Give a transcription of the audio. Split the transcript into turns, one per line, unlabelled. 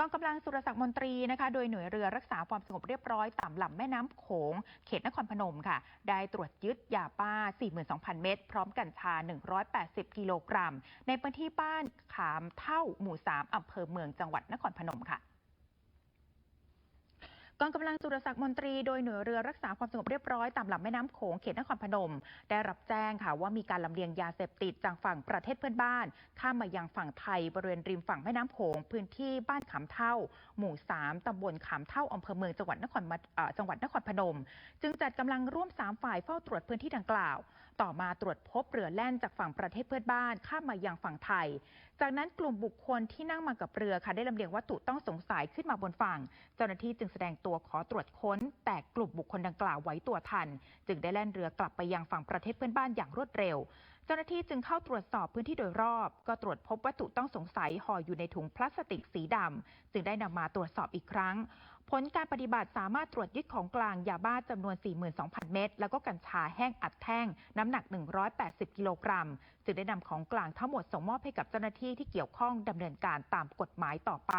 กองกำลังสุรศักดิ์มนตรีนะคะ โดยหน่วยเรือรักษาความสงบเรียบร้อยตามลำแม่น้ำโขง เขตนครพนมค่ะ ได้ตรวจยึดยาบ้า 42,000 เม็ดพร้อมกัญชา 180 กิโลกรัม ในพื้นที่บ้านขามเท่าหมู่ 3อำเภอเมืองจังหวัดนครพนมค่ะ กองกำลังสุรศักดิ์มนตรีโดยหน่วยเรือรักษาความสงบเรียบร้อยตามลำแม่น้ำโขงเขตนครพนม ได้รับแจ้งค่ะว่ามีการลำเลียงยาเสพติดจากฝั่งประเทศเพื่อนบ้าน ข้ามมายังฝั่งไทยบริเวณริมฝั่งแม่น้ำโขงพื้นที่บ้านขามเท่า หมู่ 3ตำบลขามเท่าอำเภอเมืองจังหวัดนครจังหวัดนครพนม จึงจัดกำลังร่วม 3 ฝ่ายเฝ้าตรวจพื้นที่ดังกล่าว ต่อมาตรวจพบเรือแล่นจากฝั่งประเทศเพื่อนบ้านข้ามมายังฝั่งไทย จากนั้นกลุ่มบุคคลที่นั่งมากับเรือค่ะได้ลำเลียงวัตถุต้องสงสัยขึ้นมาบนฝั่ง เจ้าหน้าที่จึงแสดงตัวขอตรวจค้น แต่กลุ่มบุคคลดังกล่าวไว้ตัวทัน จึงได้แล่นเรือกลับไปยังฝั่งประเทศเพื่อนบ้านอย่างรวดเร็ว เจ้าหน้าที่จึงเข้าตรวจสอบพื้นที่โดยรอบ ก็ตรวจพบวัตถุต้องสงสัยห่ออยู่ในถุงพลาสติกสีดำจึงได้นำมาตรวจสอบอีกครั้ง ผลการปฏิบัติสามารถตรวจยึดของกลางยาบ้าจำนวน 42,000 เม็ดแล้วก็กัญชาแห้งอัดแท่ง น้ำหนัก 180 กิโลกรัม จึงได้นำของกลางทั้งหมดส่งมอบให้กับเจ้าหน้าที่ที่เกี่ยวข้องดำเนินการตามกฎหมายต่อไป